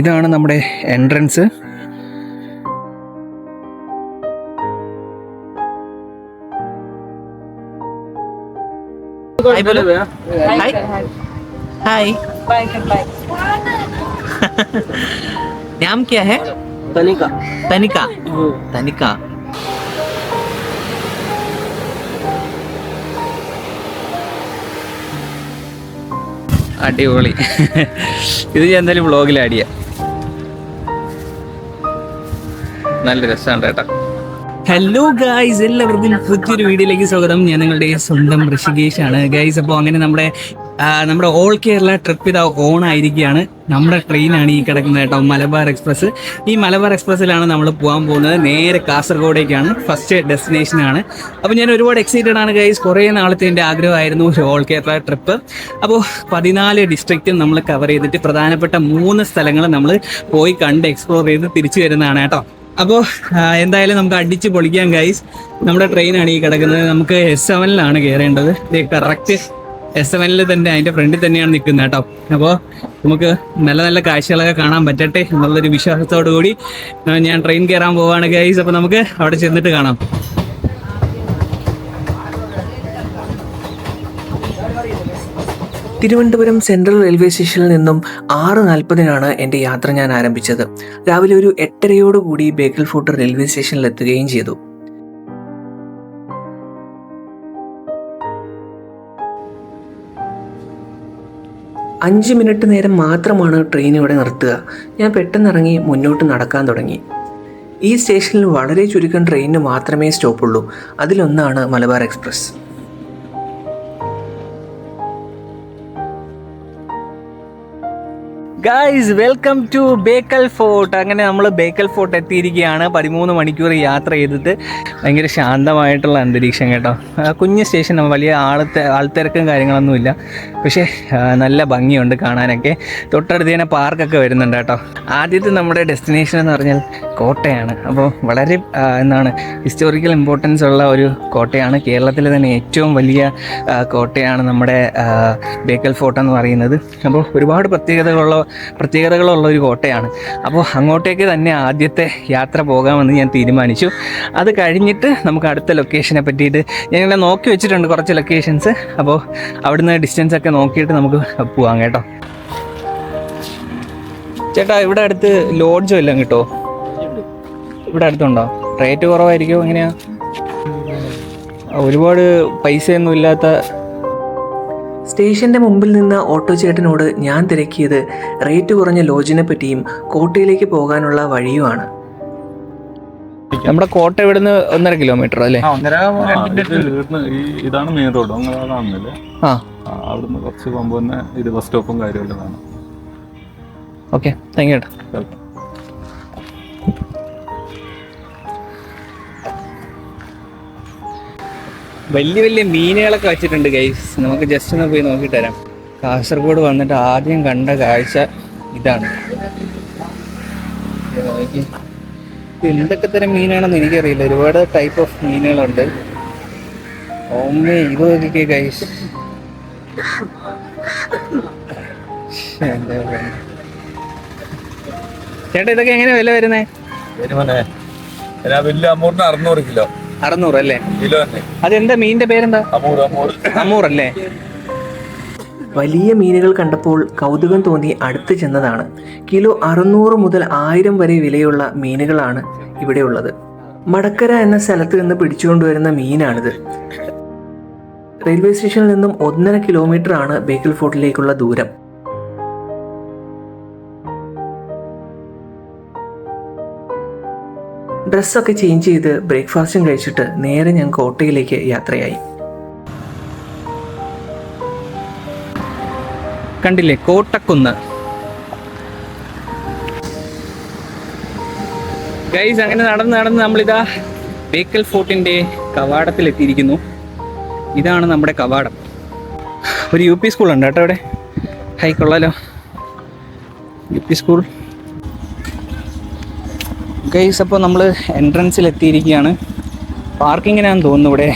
ഇതാണ് നമ്മുടെ entrance hi നാം ക്യാ ഹെ തനിക തനിക തനിക അടിപൊളി. ഇത് ഞാൻ എന്തായാലും വ്ളോഗിൽ ആഡ് ചെയ്യാം. നല്ല രസമുണ്ട് കേട്ടോ. ഹലോ ഗായ്സ് എല്ലാവർക്കും പുതിയൊരു വീഡിയോയിലേക്ക് സ്വാഗതം. ഞാൻ നിങ്ങളുടെ സ്വന്തം ഋഷികേഷ് ആണ് ഗൈസ് അപ്പോൾ അങ്ങനെ നമ്മുടെ നമ്മുടെ ഓൾ കേരള ട്രിപ്പ് ഇതാ ഓൺ ആയിരിക്കുകയാണ്. നമ്മുടെ ട്രെയിനാണ് ഈ കിടക്കുന്നത് കേട്ടോ മലബാർ എക്സ്പ്രസ് ഈ മലബാർ എക്സ്പ്രസ്സിലാണ് നമ്മൾ പോകാൻ പോകുന്നത്. നേരെ കാസർഗോഡേക്കാണ്. ഫസ്റ്റ് ഡെസ്റ്റിനേഷനാണ് അപ്പോൾ ഞാൻ ഒരുപാട് എക്സൈറ്റഡ് ആണ് ഗൈസ് കുറേ നാളത്തെ എന്റെ ആഗ്രഹമായിരുന്നു ഒരു ഓൾ കേരള ട്രിപ്പ് അപ്പോൾ പതിനാല് ഡിസ്ട്രിക്റ്റും നമ്മൾ കവർ ചെയ്തിട്ട് പ്രധാനപ്പെട്ട മൂന്ന് സ്ഥലങ്ങൾ നമ്മൾ പോയി കണ്ട് എക്സ്പ്ലോർ ചെയ്ത് തിരിച്ചു വരുന്നതാണ് കേട്ടോ. അപ്പോൾ എന്തായാലും നമുക്ക് അടിച്ച് പൊളിക്കാം ഗൈസ് നമ്മുടെ ട്രെയിനാണ് ഈ കിടക്കുന്നത്. നമുക്ക് എസ് സെവനിലാണ് കയറേണ്ടത് കറക്റ്റ് എസ് സെവനിൽ തന്നെ അതിന്റെ ഫ്രണ്ടിൽ തന്നെയാണ് നിൽക്കുന്നത് കേട്ടോ. അപ്പോൾ നമുക്ക് നല്ല നല്ല കാഴ്ചകളൊക്കെ കാണാൻ പറ്റട്ടെ എന്നുള്ളൊരു വിശ്വാസത്തോടു കൂടി ഞാൻ ട്രെയിൻ കയറാൻ പോവാണ് ഗൈസ് അപ്പോൾ നമുക്ക് അവിടെ ചെന്നിട്ട് കാണാം. തിരുവനന്തപുരം സെൻട്രൽ റെയിൽവേ സ്റ്റേഷനിൽ നിന്നും ആറ് നാൽപ്പതിനാണ് എന്റെ യാത്ര ഞാൻ ആരംഭിച്ചത്. രാവിലെ ഒരു എട്ടരയോടുകൂടി ബേക്കൽ ഫോർട്ട് റെയിൽവേ സ്റ്റേഷനിൽ എത്തുകയും ചെയ്തു. അഞ്ച് മിനിറ്റ് നേരം മാത്രമാണ് ട്രെയിൻ ഇവിടെ നിർത്തുക. ഞാൻ പെട്ടെന്നിറങ്ങി മുന്നോട്ട് നടക്കാൻ തുടങ്ങി. ഈ സ്റ്റേഷനിൽ വളരെ ചുരുക്കം ട്രെയിനിന് മാത്രമേ സ്റ്റോപ്പുള്ളൂ. അതിലൊന്നാണ് Malabar express. Guys welcome to Bekal fort അങ്ങനെ നമ്മൾ ബേക്കൽ ഫോർട്ട് എത്തിയിരിക്കുകയാണ്. പതിമൂന്ന് മണിക്കൂർ യാത്ര ചെയ്തിട്ട് ഭയങ്കര ശാന്തമായിട്ടുള്ള അന്തരീക്ഷം കേട്ടോ. കുഞ്ഞ് സ്റ്റേഷൻ വലിയ ആളത്തെ ആൾത്തിരക്കും കാര്യങ്ങളൊന്നുമില്ല പക്ഷേ നല്ല ഭംഗിയുണ്ട് കാണാനൊക്കെ. തൊട്ടടുത്ത് തന്നെ പാർക്കൊക്കെ വരുന്നുണ്ട് കേട്ടോ. ആദ്യത്തെ നമ്മുടെ ഡെസ്റ്റിനേഷൻ എന്ന് പറഞ്ഞാൽ കോട്ടയാണ്. അപ്പോൾ വളരെ എന്താണ് ഹിസ്റ്റോറിക്കൽ ഇമ്പോർട്ടൻസ് ഉള്ള ഒരു കോട്ടയാണ്. കേരളത്തിലെ തന്നെ ഏറ്റവും വലിയ കോട്ടയാണ് നമ്മുടെ ബേക്കൽ ഫോർട്ട് എന്ന് പറയുന്നത്. അപ്പോൾ ഒരുപാട് പ്രത്യേകതകളുള്ള പ്രത്യേകതകളുള്ള ഒരു കോട്ടയാണ്. അപ്പോൾ അങ്ങോട്ടേക്ക് തന്നെ ആദ്യത്തെ യാത്ര പോകാമെന്ന് ഞാൻ തീരുമാനിച്ചു. അത് കഴിഞ്ഞിട്ട് നമുക്ക് അടുത്ത ലൊക്കേഷനെ പറ്റിയിട്ട് ഞാനിങ്ങനെ നോക്കി വെച്ചിട്ടുണ്ട് കുറച്ച് ലൊക്കേഷൻസ് അപ്പോൾ അവിടുന്ന് ഡിസ്റ്റൻസ് ഒക്കെ നോക്കിയിട്ട് നമുക്ക് പോവാം കേട്ടോ. ചേട്ടാ ഇവിടെ അടുത്ത് ലോഡ്ജോ ഇല്ല കിട്ടോ? ഇവിടെ അടുത്തുണ്ടോ? റേറ്റ് കുറവായിരിക്കുമോ എങ്ങനെയാ? ഒരുപാട് പൈസയൊന്നും ഇല്ലാത്ത സ്റ്റേഷന്റെ മുമ്പിൽ നിന്ന് ഓട്ടോ ചേട്ടനോട് ഞാൻ തിരക്കിയത് റേറ്റ് കുറഞ്ഞ ലോജിനെ പറ്റിയും കോട്ടയിലേക്ക് പോകാനുള്ള വഴിയുമാണ്. നമ്മുടെ കോട്ട ഇവിടുന്ന് ഒന്നര കിലോമീറ്റർ അല്ലേ? ആ, ഒന്നര ഈ ഇതാണ് മെയിൻ റോഡ് അങ്ങനെ കാണുന്നില്ലേ ആ. ആ, അവിടുന്ന് കുറച്ച് പോകുമ്പോൾ തന്നെ ഇത് ബസ് സ്റ്റോപ്പും കാര്യമെല്ലാം കാണാം. ഓക്കെ താങ്ക് യു ചേട്ടാ വലിയ വലിയ മീനുകളൊക്കെ വെച്ചിട്ടുണ്ട് ഗൈസ് നമുക്ക് ജസ്റ്റ് ഒന്ന് പോയി നോക്കി തരാം കാസർഗോഡ് വന്നിട്ട് ആദ്യം കണ്ട കാഴ്ച ഇതാണ്. എന്തൊക്കെ തരം മീനാണെന്ന് എനിക്കറിയില്ല. ഒരുപാട് ടൈപ്പ് ഓഫ് മീനുകളുണ്ട്. ഓമ്മേ ഇത് നോക്കിക്കേ ഗൈസ് ചേട്ടാ ഇതൊക്കെ എങ്ങനെ വില വരുന്നേ? അറുന്നൂറ് കിലോ. അറുന്നൂറ് അല്ലേ? അതെന്താ മീനിന്റെ പേരെന്താ? അമൂർ അല്ലേ? വലിയ മീനുകൾ കണ്ടപ്പോൾ കൗതുകം തോന്നി അടുത്ത് ചെന്നതാണ്. കിലോ അറുന്നൂറ് മുതൽ ആയിരം വരെ വിലയുള്ള മീനുകളാണ് ഇവിടെ ഉള്ളത്. മടക്കര എന്ന സ്ഥലത്ത് നിന്ന് പിടിച്ചുകൊണ്ടുവരുന്ന മീനാണിത്. റെയിൽവേ സ്റ്റേഷനിൽ നിന്നും ഒന്നര കിലോമീറ്റർ ആണ് ബേക്കൽ ഫോർട്ടിലേക്കുള്ള ദൂരം. ഡ്രസ്സൊക്കെ ചേഞ്ച് ചെയ്ത് ബ്രേക്ക്ഫാസ്റ്റും കഴിച്ചിട്ട് നേരെ ഞാൻ കോട്ടയിലേക്ക് യാത്രയായി. കണ്ടില്ലേ? കോട്ടക്കുന്ന്. ഗൈസ് അങ്ങനെ നടന്ന് നടന്ന് നമ്മളിതാ ബേക്കൽ കവാടത്തിൽ എത്തിയിരിക്കുന്നു ഇതാണ് നമ്മുടെ കവാടം. ഒരു യു പി സ്കൂൾ ഉണ്ട് കേട്ടോ അവിടെ. ഹൈ കൊള്ളാലോ. യു പി സ്കൂൾ ഗൈസ് അപ്പോൾ നമ്മൾ എൻട്രൻസിൽ എത്തിയിരിക്കുകയാണ് പാർക്കിങ്ങിനാന്ന് തോന്നുന്നു ഇവിടെ.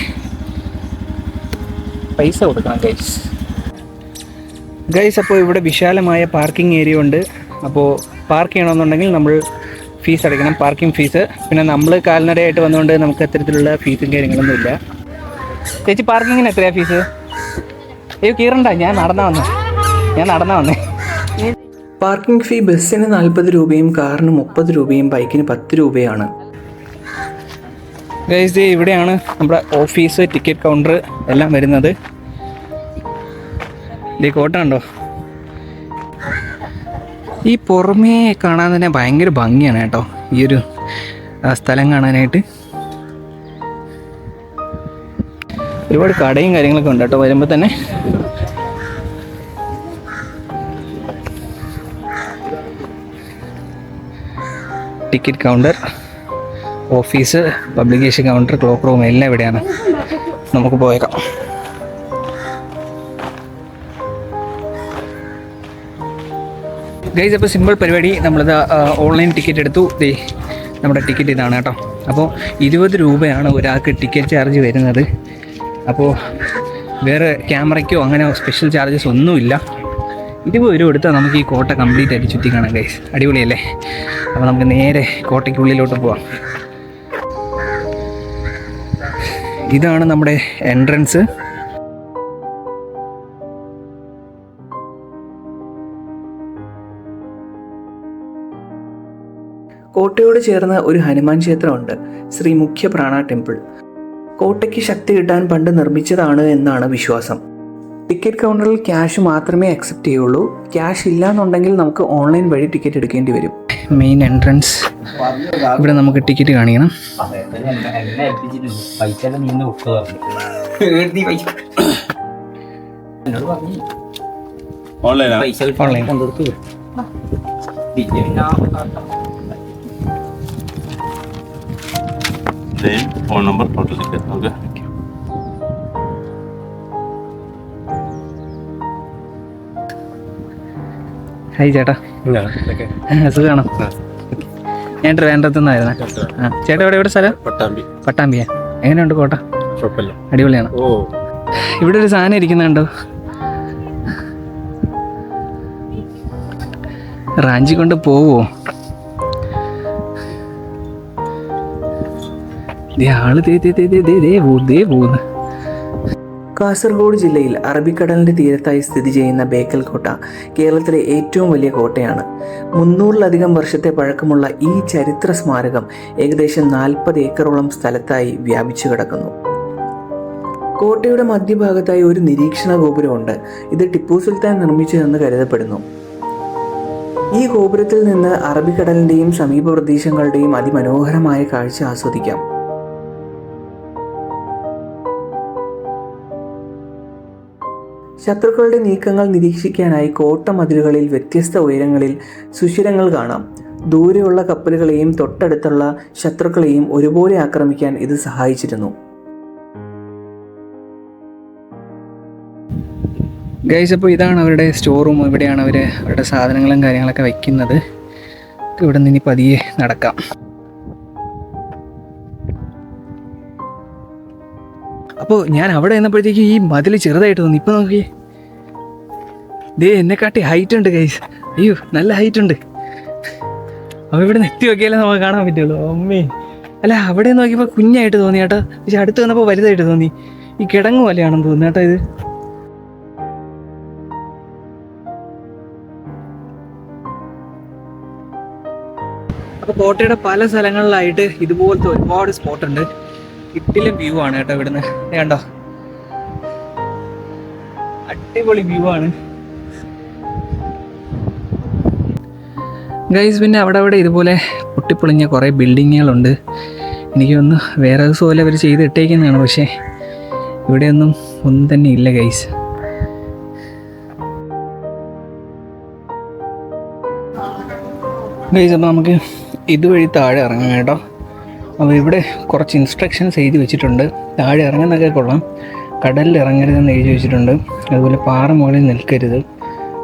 പൈസ കൊടുക്കണം ഗൈസ് ഗൈസ് അപ്പോൾ ഇവിടെ വിശാലമായ പാർക്കിംഗ് ഏരിയ ഉണ്ട്. അപ്പോൾ പാർക്ക് ചെയ്യണമെന്നുണ്ടെങ്കിൽ നമ്മൾ ഫീസ് അടയ്ക്കണം പാർക്കിംഗ് ഫീസ് പിന്നെ നമ്മൾ കാൽനടയായിട്ട് വന്നുകൊണ്ട് നമുക്ക് അത്തരത്തിലുള്ള ഫീസും കാര്യങ്ങളൊന്നും ഇല്ല. ചേച്ചി പാർക്കിങ്ങിന് എത്രയാണ് ഫീസ് അയ്യോ കീറണ്ട. ഞാൻ നടന്നാ വന്നേ. ഞാൻ നടന്നാ വന്നേ. പാർക്കിംഗ് ഫീ ബസ്സിന് നാൽപ്പത് രൂപയും കാറിന് മുപ്പത് രൂപയും ബൈക്കിന് പത്ത് രൂപയാണ്. ഇവിടെയാണ് നമ്മുടെ ഓഫീസ് ടിക്കറ്റ് കൗണ്ടർ എല്ലാം വരുന്നത്. ഇതേ കോട്ട ഉണ്ടോ ഈ പുറമേ കാണാൻ തന്നെ ഭയങ്കര ഭംഗിയാണ് കേട്ടോ. ഈ ഒരു സ്ഥലം കാണാനായിട്ട്. ഒരുപാട് കടയും കാര്യങ്ങളൊക്കെ ഉണ്ട് കേട്ടോ വരുമ്പോൾ തന്നെ. Ticket counter office publication counter cloak room എല്ലാം ഇവിടെയാണ്. നമുക്ക് പോയേക്കാം. ഗൈസ് അപ്പോൾ സിമ്പിൾ പരിപാടി. നമ്മളിത് ഓൺലൈൻ ടിക്കറ്റ് എടുത്തു. ദേ നമ്മുടെ ടിക്കറ്റ് ഇതാണ് കേട്ടോ. അപ്പോൾ ഇരുപത് രൂപയാണ് ഒരാൾക്ക് ടിക്കറ്റ് ചാർജ് വരുന്നത്. അപ്പോൾ വേറെ ക്യാമറയ്ക്കോ അങ്ങനെ സ്പെഷ്യൽ ചാർജസ് ഒന്നുമില്ല. ഇരുപത് രൂപ എടുത്താൽ നമുക്ക് ഈ കോട്ട കംപ്ലീറ്റ് ആയിട്ട് ചുറ്റി കാണാം ഗൈസ് അടിപൊളിയല്ലേ? അപ്പോൾ നമുക്ക് നേരെ കോട്ടയ്ക്കുള്ളിലോട്ട് പോവാം. ഇതാണ് നമ്മുടെ എൻട്രൻസ് കോട്ടയോട് ചേർന്ന ഒരു ഹനുമാൻ ക്ഷേത്രമുണ്ട് ശ്രീ മുഖ്യ പ്രാണ ടെമ്പിൾ. കോട്ടയ്ക്ക് ശക്തി കിട്ടാൻ പണ്ട് നിർമ്മിച്ചതാണ് എന്നാണ് വിശ്വാസം. ടിക്കറ്റ് കൗണ്ടറിൽ ക്യാഷ് മാത്രമേ അക്സെപ്റ്റ് ചെയ്യുള്ളൂ. ക്യാഷ് ഇല്ല എന്നുണ്ടെങ്കിൽ നമുക്ക് ഓൺലൈൻ വഴി ടിക്കറ്റ് എടുക്കേണ്ടി വരും. Main entrance. ഇവിടെ നമുക്ക് ടിക്കറ്റ് കാണിക്കണം. Phone number total ticket okay hi ചേട്ടാ. സുഖമാണോ ഞാൻ ട്രിവാൻഡ്രത്തു നിന്നായിരുന്നേ ആ ചേട്ടാ എവിടെ എവിടെ സ്ഥലം? പട്ടാമ്പി. പട്ടാമ്പിയാ. എങ്ങനെയുണ്ട് കോട്ട? അടിപൊളിയാണ്. ഓ. ഇവിടെ ഒരു സാധനം ഇരിക്കുന്നുണ്ടോ? റാഞ്ചി കൊണ്ട് പോവോ? ദേ ആൾ ദേ ദേ ദേ ദേ ദേ പോ ദേ കാസർഗോഡ് ജില്ലയിൽ അറബിക്കടലിന്റെ തീരത്തായി സ്ഥിതി ചെയ്യുന്ന ബേക്കൽ കോട്ട കേരളത്തിലെ ഏറ്റവും വലിയ കോട്ടയാണ്. മുന്നൂറിലധികം വർഷത്തെ പഴക്കമുള്ള ഈ ചരിത്ര സ്മാരകം ഏകദേശം നാൽപ്പത് ഏക്കറോളം സ്ഥലത്തായി വ്യാപിച്ചു കിടക്കുന്നു. കോട്ടയുടെ മധ്യഭാഗത്തായി ഒരു നിരീക്ഷണ ഗോപുരമുണ്ട്. ഇത് ടിപ്പു സുൽത്താൻ നിർമ്മിച്ചതെന്ന് കരുതപ്പെടുന്നു. ഈ ഗോപുരത്തിൽ നിന്ന് അറബിക്കടലിന്റെയും സമീപ പ്രദേശങ്ങളുടെയും അതിമനോഹരമായ കാഴ്ച ആസ്വദിക്കാം. ശത്രുക്കളുടെ നീക്കങ്ങൾ നിരീക്ഷിക്കാനായി കോട്ട മതിലുകളിൽ വ്യത്യസ്ത ഉയരങ്ങളിൽ സുഷിരങ്ങൾ കാണാം. ദൂരെയുള്ള കപ്പലുകളെയും തൊട്ടടുത്തുള്ള ശത്രുക്കളെയും ഒരുപോലെ ആക്രമിക്കാൻ ഇത് സഹായിച്ചിരുന്നു. ഗൈസ് അപ്പോൾ ഇതാണ് അവരുടെ സ്റ്റോർ റൂം ഇവിടെയാണ് അവർ അവരുടെ സാധനങ്ങളും കാര്യങ്ങളൊക്കെ വയ്ക്കുന്നത് ഇവിടെ നിന്ന് ഇനി പതിയെ നടക്കാം. അപ്പോൾ ഞാൻ അവിടെ നിന്നപ്പോഴത്തേക്ക് ഈ മതിൽ ചെറുതായിട്ട് തോന്നി. ഇപ്പം നോക്കി ദേ എന്നെക്കാട്ടി ഹൈറ്റ് ഉണ്ട് കൈസ് അയ്യോ നല്ല ഹൈറ്റ് ഉണ്ട്. അപ്പോൾ ഇവിടെ നിന്ന് എത്തി നോക്കിയാലേ നമുക്ക് കാണാൻ പറ്റുള്ളൂ. അമ്മേ. അല്ല അവിടെ നോക്കിയപ്പോൾ കുഞ്ഞായിട്ട് തോന്നി കേട്ടോ. പക്ഷെ അടുത്ത് വന്നപ്പോൾ വലുതായിട്ട് തോന്നി. ഈ കിടങ്ങ് പോലെയാണെന്ന് തോന്നുന്നു കേട്ടോ ഇത്. അപ്പോൾ കോട്ടയുടെ പല സ്ഥലങ്ങളിലായിട്ട് ഇതുപോലത്തെ ഒരുപാട് സ്പോട്ട് ഉണ്ട്. കിട്ടിലും വ്യൂ ആണ് കേട്ടോ ഇവിടുന്ന്. കണ്ടോ? അടിപൊളി വ്യൂ ആണ്. ഗൈസ് പിന്നെ അവിടെ അവിടെ ഇതുപോലെ പൊട്ടിപ്പൊളിഞ്ഞ കുറേ ബിൽഡിങ്ങുകളുണ്ട് എനിക്കൊന്ന് വേറെ ദിവസം പോലെ അവർ ചെയ്തിട്ടേക്കുന്നതാണ് പക്ഷേ ഇവിടെയൊന്നും ഒന്നും തന്നെ ഇല്ല ഗൈസ് ഗൈസ് അപ്പോൾ നമുക്ക് ഇതുവഴി താഴെ ഇറങ്ങാം കേട്ടോ. അപ്പോൾ ഇവിടെ കുറച്ച് ഇൻസ്ട്രക്ഷൻസ് എഴുതി വെച്ചിട്ടുണ്ട്. താഴെ ഇറങ്ങുന്നതൊക്കെ കൊള്ളാം. കടലിൽ ഇറങ്ങരുതെന്ന് എഴുതി വെച്ചിട്ടുണ്ട്. അതുപോലെ പാറ മുകളിൽ നിൽക്കരുത്.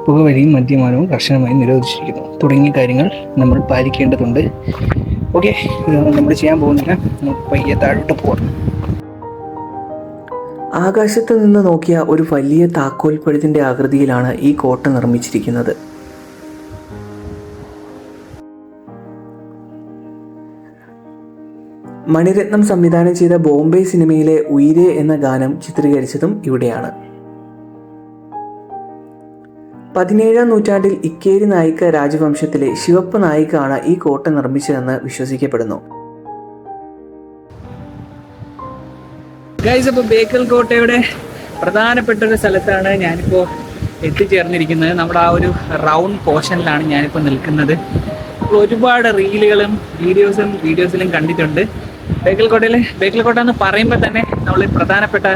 പുകവലിയും മദ്യപാനവും കർശനമായി നിരോധിച്ചിരിക്കുന്നു. തുടങ്ങിയ കാര്യങ്ങൾ നമ്മൾ പാലിക്കേണ്ടതുണ്ട്. ഓക്കെ ഇതൊന്നും നമ്മൾ ചെയ്യാൻ പോകുന്നില്ല. നമുക്ക് പയ്യെ താഴോട്ട് പോകാം ആകാശത്ത് നിന്ന് നോക്കിയ ഒരു വലിയ താക്കോൽപ്പഴുതിന്റെ ആകൃതിയിലാണ് ഈ കോട്ട നിർമ്മിച്ചിരിക്കുന്നത്. മണിരത്നം സംവിധാനം ചെയ്ത ബോംബെ സിനിമയിലെ ഉയിരെ എന്ന ഗാനം ചിത്രീകരിച്ചതും ഇവിടെയാണ്. പതിനേഴാം നൂറ്റാണ്ടിൽ ഇക്കേരി നായിക്ക രാജവംശത്തിലെ ശിവപ്പ് നായിക്കാണ് ഈ കോട്ട നിർമ്മിച്ചതെന്ന് വിശ്വസിക്കപ്പെടുന്നു. ഗൈസ് അപ്പോൾ ബേക്കൽ കോട്ടയുടെ പ്രധാനപ്പെട്ട ഒരു സ്ഥലത്താണ് ഞാനിപ്പോൾ എത്തിച്ചേർന്നിരിക്കുന്നത്. നമ്മുടെ ആ ഒരു റൗണ്ട് പോർഷനിലാണ് ഞാനിപ്പോൾ നിൽക്കുന്നത്. ഒരുപാട് റീലുകളും വീഡിയോസും വീഡിയോസിലും കണ്ടിട്ടുണ്ട്. ബേക്കൽ ബേക്കൽക്കോട്ട ബേക്കൽ കോട്ട എന്ന് പറയുമ്പോൾ തന്നെ നമ്മൾ പ്രധാനപ്പെട്ട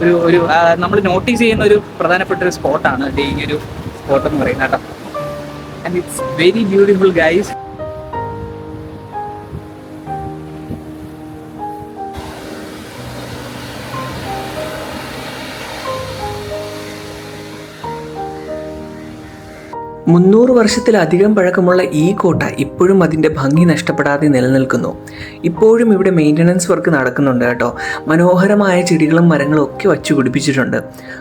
ഒരു ഒരു നമ്മൾ നോട്ടീസ് ചെയ്യുന്ന ഒരു പ്രധാനപ്പെട്ട ഒരു സ്പോട്ടാണ് ഈ ഒരു സ്പോട്ട് എന്ന് പറയുന്നത് കേട്ടോ. And it's very beautiful guys മുന്നൂറ് വർഷത്തിലധികം പഴക്കമുള്ള ഈ കോട്ട ഇപ്പോഴും അതിന്റെ ഭംഗി നഷ്ടപ്പെടാതെ നിലനിൽക്കുന്നു. ഇപ്പോഴും ഇവിടെ മെയിന്റനൻസ് വർക്ക് നടക്കുന്നുണ്ട് കേട്ടോ. മനോഹരമായ ചെടികളും മരങ്ങളും ഒക്കെ വച്ചു പിടിപ്പിച്ചിട്ടുണ്ട്.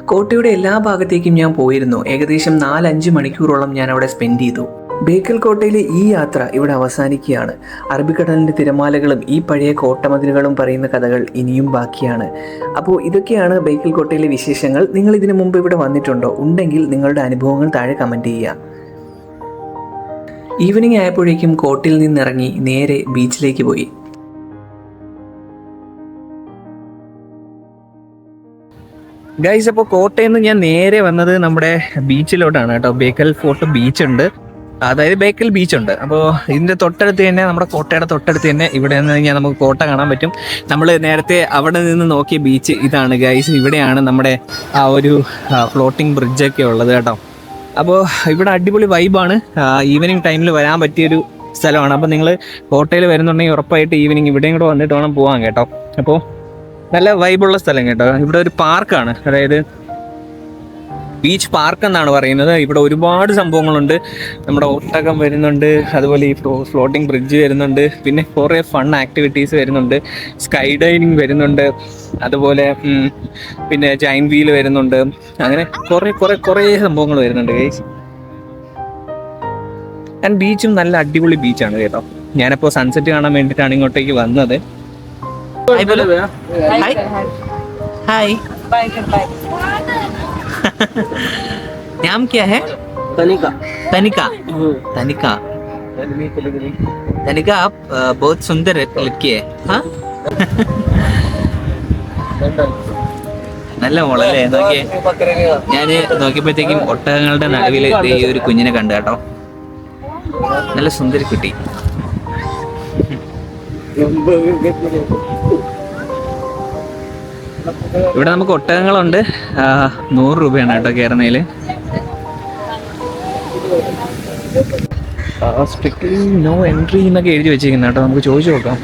കോട്ടയുടെ എല്ലാ ഭാഗത്തേക്കും ഞാൻ പോയിരുന്നു. ഏകദേശം നാലഞ്ച് മണിക്കൂറോളം ഞാൻ അവിടെ സ്പെൻഡ് ചെയ്തു. ബേക്കൽ കോട്ടയിലെ ഈ യാത്ര ഇവിടെ അവസാനിക്കുകയാണ്. അറബിക്കടലിന്റെ തിരമാലകളും ഈ പഴയ കോട്ടമതിലുകളും പറയുന്ന കഥകൾ ഇനിയും ബാക്കിയാണ്. അപ്പോൾ ഇതൊക്കെയാണ് ബേക്കൽ കോട്ടയിലെ വിശേഷങ്ങൾ. നിങ്ങൾ ഇതിനു മുമ്പ് ഇവിടെ വന്നിട്ടുണ്ടോ? ഉണ്ടെങ്കിൽ നിങ്ങളുടെ അനുഭവങ്ങൾ താഴെ കമന്റ് ചെയ്യുക. ഈവനിങ് ആയപ്പോഴേക്കും കോട്ടയിൽ നിന്നിറങ്ങി നേരെ ബീച്ചിലേക്ക് പോയി. ഗൈസ് അപ്പോൾ കോട്ടയിൽ നിന്ന് ഞാൻ നേരെ വന്നത് നമ്മുടെ ബീച്ചിലോട്ടാണ് കേട്ടോ. ബേക്കൽ ഫോർട്ട് ബീച്ച് ഉണ്ട് അതായത് ബേക്കൽ ബീച്ച് ഉണ്ട്. അപ്പോൾ ഇതിന്റെ തൊട്ടടുത്ത് തന്നെ നമ്മുടെ കോട്ടയുടെ തൊട്ടടുത്ത് തന്നെ ഇവിടെ നിന്ന് കഴിഞ്ഞാൽ നമുക്ക് കോട്ട കാണാൻ പറ്റും. നമ്മൾ നേരത്തെ അവിടെ നിന്ന് നോക്കിയ ബീച്ച് ഇതാണ് ഗൈസ് ഇവിടെയാണ് നമ്മുടെ ആ ഒരു ഫ്ലോട്ടിംഗ് ബ്രിഡ്ജൊക്കെ ഉള്ളത് കേട്ടോ. അപ്പോൾ ഇവിടെ അടിപൊളി വൈബാണ് ഈവനിങ് ടൈമിൽ വരാൻ പറ്റിയൊരു സ്ഥലമാണ്. അപ്പോൾ നിങ്ങൾ കോട്ടയിൽ വരുന്നുണ്ടെങ്കിൽ ഉറപ്പായിട്ട് ഈവനിങ് ഇവിടെയും കൂടെ വന്നിട്ട് വേണം പോകാൻ കേട്ടോ. അപ്പോൾ നല്ല വൈബുള്ള സ്ഥലം കേട്ടോ. ഇവിടെ ഒരു പാർക്കാണ് അതായത് ബീച്ച് പാർക്ക് എന്നാണ് പറയുന്നത്. ഇവിടെ ഒരുപാട് സംഭവങ്ങളുണ്ട്. നമ്മുടെ ഒട്ടകം വരുന്നുണ്ട്. അതുപോലെ ഈ ഫ്ലോട്ടിംഗ് ബ്രിഡ്ജ് വരുന്നുണ്ട്. പിന്നെ കുറേ ഫൺ ആക്ടിവിറ്റീസ് വരുന്നുണ്ട്. സ്കൈ ഡൈവിങ് വരുന്നുണ്ട്. അതുപോലെ പിന്നെ ജൈൻ വീൽ വരുന്നുണ്ട്. അങ്ങനെ കുറേ കുറേ കുറേ സംഭവങ്ങൾ വരുന്നുണ്ട് ഗൈസ് ആൻഡ് ബീച്ചും നല്ല അടിപൊളി ബീച്ചാണ് കേട്ടോ. ഞാനപ്പോൾ സൺസെറ്റ് കാണാൻ വേണ്ടിയിട്ടാണ് ഇങ്ങോട്ടേക്ക് വന്നത്. ഹായ് ഹായ് नाम क्या है तनिका तनिका तनिका तनिका आप अ, बहुत सुंदर लड़की है हाँ നല്ല മോളല്ലേ നോക്കിയേ ഞാന് നോക്കിയപ്പോഴത്തേക്കും ഒട്ടകങ്ങളുടെ നടുവിൽ ദേ ഈ ഒരു കുഞ്ഞിനെ കണ്ടു കേട്ടോ നല്ല സുന്ദരി കുട്ടി ഇവിടെ നമുക്ക് ഒട്ടകങ്ങളുണ്ട്. നൂറ് രൂപയാണ് കേട്ടോ കേരളയിൽ നോ എൻട്രി എന്നൊക്കെ എഴുതി വെച്ചിരിക്കുന്ന കേട്ടോ. നമുക്ക് ചോദിച്ചു നോക്കാം.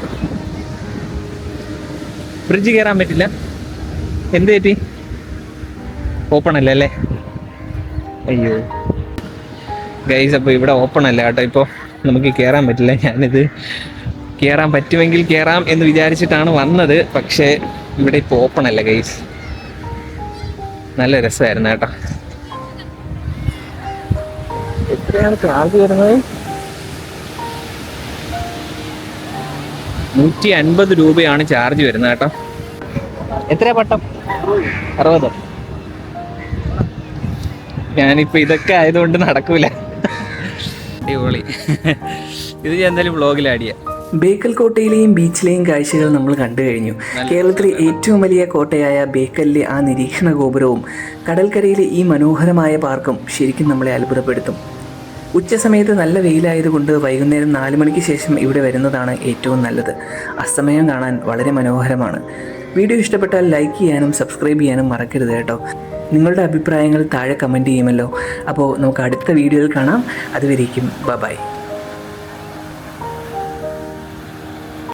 ബ്രിഡ്ജ് കയറാൻ പറ്റില്ല. എന്ത് പറ്റി? ഓപ്പൺ അല്ല അല്ലേ? അയ്യോ. ഗൈസ് അപ്പോൾ ഇവിടെ ഓപ്പൺ അല്ല കേട്ടോ. ഇപ്പോൾ നമുക്ക് കയറാൻ പറ്റില്ല. ഞാനിത് കയറാൻ പറ്റുമെങ്കിൽ കയറാം എന്ന് വിചാരിച്ചിട്ടാണ് വന്നത്. പക്ഷേ ഇവിടെ ഇപ്പോൾ ഓപ്പൺ അല്ല ഗൈസ് നല്ല രസമായിരുന്നു കേട്ടോ. എത്രയാണ് ചാർജ് വരുന്നത്? നൂറ്റി അൻപത് രൂപയാണ് ചാർജ് വരുന്നത് കേട്ടോ. എത്രയാ പട്ടം? അറുപത്? ഞാനിപ്പോ ഇതൊക്കെ ആയതുകൊണ്ട് നടക്കൂല. അടിപൊളി. ഇത് ഞാൻ എന്തായാലും വ്ളോഗിൽ ആഡ് ചെയ്യാം. ബേക്കൽ കോട്ടയിലെയും ബീച്ചിലെയും കാഴ്ചകൾ നമ്മൾ കണ്ടു കഴിഞ്ഞു. കേരളത്തിലെ ഏറ്റവും വലിയ കോട്ടയായ ബേക്കലിലെ ആ നിരീക്ഷണ ഗോപുരവും കടൽക്കരയിലെ ഈ മനോഹരമായ പാർക്കും ശരിക്കും നമ്മളെ അത്ഭുതപ്പെടുത്തും. ഉച്ച സമയത്ത് നല്ല വെയിലായതുകൊണ്ട് വൈകുന്നേരം നാല് മണിക്ക് ശേഷം ഇവിടെ വരുന്നതാണ് ഏറ്റവും നല്ലത്. അസ്തമയം കാണാൻ വളരെ മനോഹരമാണ്. വീഡിയോ ഇഷ്ടപ്പെട്ടാൽ ലൈക്ക് ചെയ്യാനും സബ്സ്ക്രൈബ് ചെയ്യാനും മറക്കരുത് കേട്ടോ. നിങ്ങളുടെ അഭിപ്രായങ്ങൾ താഴെ കമന്റ് ചെയ്യുമല്ലോ. അപ്പോൾ നമുക്ക് അടുത്ത വീഡിയോയിൽ കാണാം. അതുവരേക്കും ബ ബൈ.